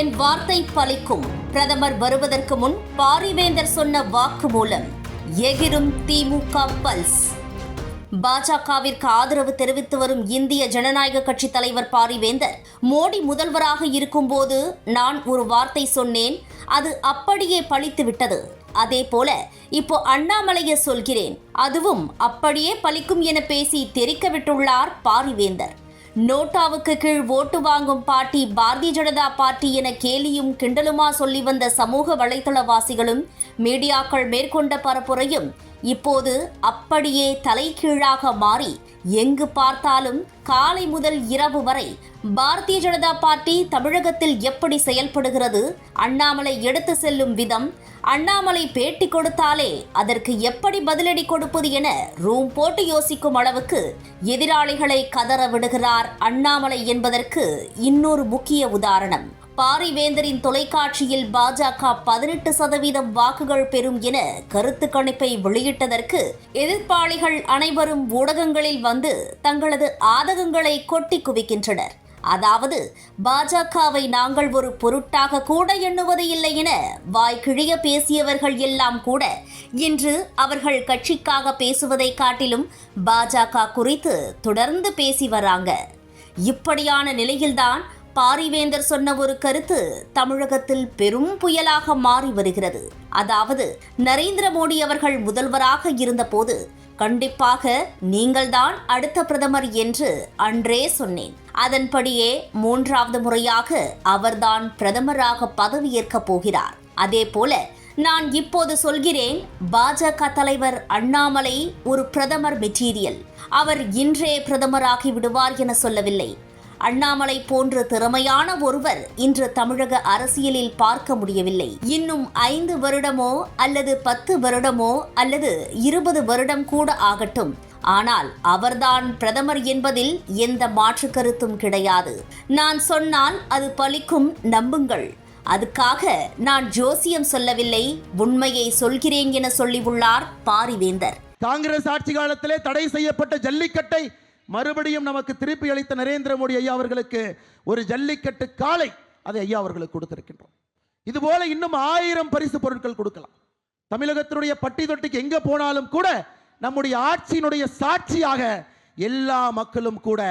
என் வார்த்தை பலிக்கும். பிரதமர் வருவதற்கு முன் பாரிவேந்தர் சொன்ன வாக்குமூலம் எகிரும் திமுக பல்ஸ். பாஜகவிற்கு ஆதரவு தெரிவித்து வரும் இந்திய ஜனநாயக கட்சி தலைவர் பாரிவேந்தர் மோடி முதல்வராக இருக்கும்போது நான் ஒரு வார்த்தை சொன்னேன் அது அப்படியே பழித்து விட்டது. அதே போல இப்போ அண்ணாமலையை சொல்கிறேன் அதுவும் அப்படியே பலிக்கும் என பேசி தெரிக்க விட்டுள்ளார் பாரிவேந்தர். நோட்டாவுக்கு கீழ் ஓட்டு வாங்கும் பார்ட்டி பாரதிய ஜனதா பார்ட்டி என கேலியும் கிண்டலுமா சொல்லி வந்த சமூக வலைதளவாசிகளும் மீடியாக்கள் மேற்கொண்ட பரப்புரையும் இப்போது அப்படியே தலைகீழாக மாறி எங்கு பார்த்தாலும் காலை முதல் இரவு வரை பாரதிய ஜனதா பார்ட்டி தமிழகத்தில் எப்படி செயல்படுகிறது அண்ணாமலை எடுத்து செல்லும் விதம் அண்ணாமலை பேட்டி கொடுத்தாலே அதற்கு எப்படி பதிலடி கொடுப்பது என ரூம் போட்டு யோசிக்கும் அளவுக்கு எதிராளிகளை கதற விடுகிறார் அண்ணாமலை என்பதற்கு இன்னொரு முக்கிய உதாரணம். பாரிவேந்தரின் தொலைக்காட்சியில் பாஜக பதினெட்டு சதவீதம் வாக்குகள் பெறும் என கருத்து கணிப்பை வெளியிட்டதற்கு எதிர்ப்பாளிகள் அனைவரும் ஊடகங்களில் வந்து தங்களது ஆதகங்களை கொட்டி குவிக்கின்றனர். அதாவது பாஜகவை நாங்கள் ஒரு பொருட்டாக கூட எண்ணுவது இல்லை என வாய்க்கிழிய பேசியவர்கள் எல்லாம் கூட இன்று அவர்கள் கட்சிக்காக பேசுவதை காட்டிலும் பாஜக குறித்து தொடர்ந்து பேசி வராங்க. இப்படியான நிலையில்தான் பாரிவேந்தர் சொன்ன ஒரு கருத்து தமிழகத்தில் பெரும் புயலாக மாறி வருகிறது. அதாவது நரேந்திர மோடி அவர்கள் முதல்வராக இருந்தபோது கண்டிப்பாக நீங்கள்தான் அடுத்த பிரதமர் என்று அன்றே சொன்னேன். அதன்படியே மூன்றாவது முறையாக அவர்தான் பிரதமராக பதவியேற்கப் போகிறார். அதேபோல நான் இப்போது சொல்கிறேன் பாஜக தலைவர் அண்ணாமலை ஒரு பிரதமர் மெட்டீரியல். அவர் இன்றே பிரதமராகி விடுவார் என சொல்லவில்லை. அண்ணாமலை போன்ற திறமையான ஒருவர் இன்று தமிழக அரசியலில் பார்க்க முடியவில்லை. இன்னும் ஐந்து வருடமோ அல்லது பத்து வருடமோ அல்லது இருபது வருடம் கூட ஆகட்டும். ஆனால் அவர்தான் பிரதமர் என்பதில் எந்த மாற்று கருத்தும் கிடையாது. நான் சொன்னால் அது பலிக்கும் நம்புங்கள். அதுக்காக நான் ஜோசியம் சொல்லவில்லை உண்மையை சொல்கிறேன் என சொல்லியுள்ளார் பாரிவேந்தர். காங்கிரஸ் ஆட்சி காலத்திலே தடை செய்யப்பட்ட ஜல்லிக்கட்டை மறுபடியும் நமக்கு திருப்பி அளித்த நரேந்திர மோடி ஐயா அவர்களுக்கு ஒரு ஜல்லிக்கட்டு காலை அதை ஐயா அவர்களுக்கு கொடுத்திருக்கின்றோம். இதுபோல இன்னும் ஆயிரம் பரிசு பொருட்கள் கொடுக்கலாம். தமிழகத்தினுடைய பட்டி தொட்டிக்கு எங்க போனாலும் கூட நம்முடைய ஆட்சியினுடைய சாட்சியாக எல்லா மக்களும் கூட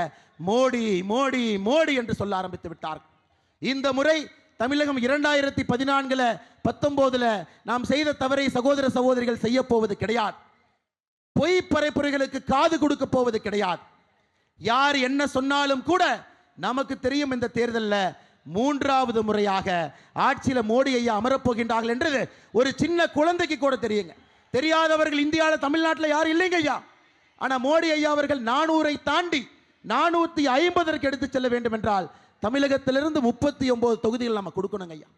மோடி மோடி மோடி என்று சொல்ல ஆரம்பித்து விட்டார் இந்த முறை தமிழகம் இரண்டாயிரத்தி பதினான்குல பத்தொன்பதுல நாம் செய்த தவறை சகோதர சகோதரிகள் செய்ய போவது கிடையாது. பொய் பரப்புரைகளுக்கு காது கொடுக்க போவது கிடையாது. யார் என்ன சொன்னாலும் கூட நமக்கு தெரியும் இந்த தேர்தலில் மூன்றாவது முறையாக ஆட்சியில் மோடி ஐயா அமரப்போகின்றார்கள் என்று ஒரு சின்ன குழந்தைக்கு கூட தெரியுங்க. தெரியாதவர்கள் இந்தியாவில் தமிழ்நாட்டில் யாரும் இல்லைங்க ஐயா. ஆனால் மோடி ஐயா அவர்கள் நானூரை தாண்டி நானூற்றி ஐம்பதற்கு எடுத்து செல்ல வேண்டும் என்றால் தமிழகத்திலிருந்து முப்பத்தி ஒன்பது தொகுதிகள் நம்ம கொடுக்கணுங்க ஐயா.